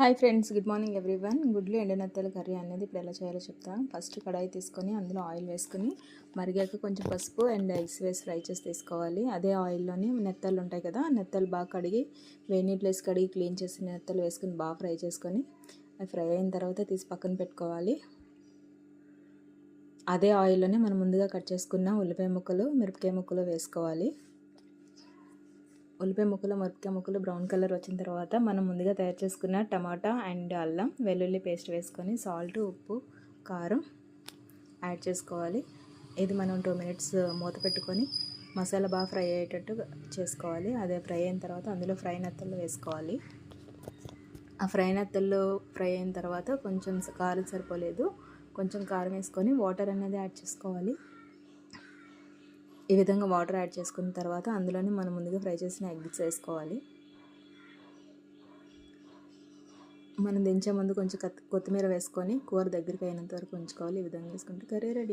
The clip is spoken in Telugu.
Hi friends good morning everyone. గుడ్లు ఎండనత్తల కర్రీ అనేది ఇప్పుడు ఎలా చేయాలో చెప్తా. ఫస్ట్ కడాయి తీసుకొని అందులో ఆయిల్ వేసుకొని మరిగాక కొంచెం పసుపు అండ్ ఎగ్స్ వేసి ఫ్రై చేసి తీసుకోవాలి. అదే ఆయిల్లోని నెత్తలు ఉంటాయి కదా నెత్తలు బాగా కడిగి వేడి ప్లేస్ వేసి కడిగి క్లీన్ చేసి నెత్తలు వేసుకొని బాగా ఫ్రై చేసుకొని అవి ఫ్రై అయిన తర్వాత తీసి పక్కన పెట్టుకోవాలి. అదే ఆయిల్లోనే మనం ముందుగా కట్ చేసుకున్న ఉల్లిపాయ ముక్కలు మిరపకాయ ముక్కలు వేసుకోవాలి. ఉల్లిపాయ ముక్కలు మిరపకాయ ముక్కలు బ్రౌన్ కలర్ వచ్చిన తర్వాత మనం ముందుగా తయారు చేసుకున్న టమాటా అండ్ అల్లం వెల్లుల్లి పేస్ట్ వేసుకొని సాల్ట్ ఉప్పు కారం యాడ్ చేసుకోవాలి. ఇది మనం టూ మినిట్స్ మూత పెట్టుకొని మసాలా బాగా ఫ్రై అయ్యేటట్టు చేసుకోవాలి. అదే ఫ్రై అయిన తర్వాత అందులో ఫ్రై నత్తలు వేసుకోవాలి. ఆ ఫ్రై నత్తలు ఫ్రై అయిన తర్వాత కొంచెం కారం సరిపోలేదు. కొంచెం కారం వేసుకొని వాటర్ అనేది యాడ్ చేసుకోవాలి. ఈ విధంగా వాటర్ యాడ్ చేసుకున్న తర్వాత అందులోనే మనం ముందుగా ఫ్రై చేసిన ఎగ్స్ వేసుకోవాలి. మనం దించే ముందు కొంచెం కొత్తిమీర వేసుకొని కూర దగ్గరికి అయినంత వరకు ఉంచుకోవాలి. ఈ విధంగా వేసుకుంటే కర్రీ రెడీ.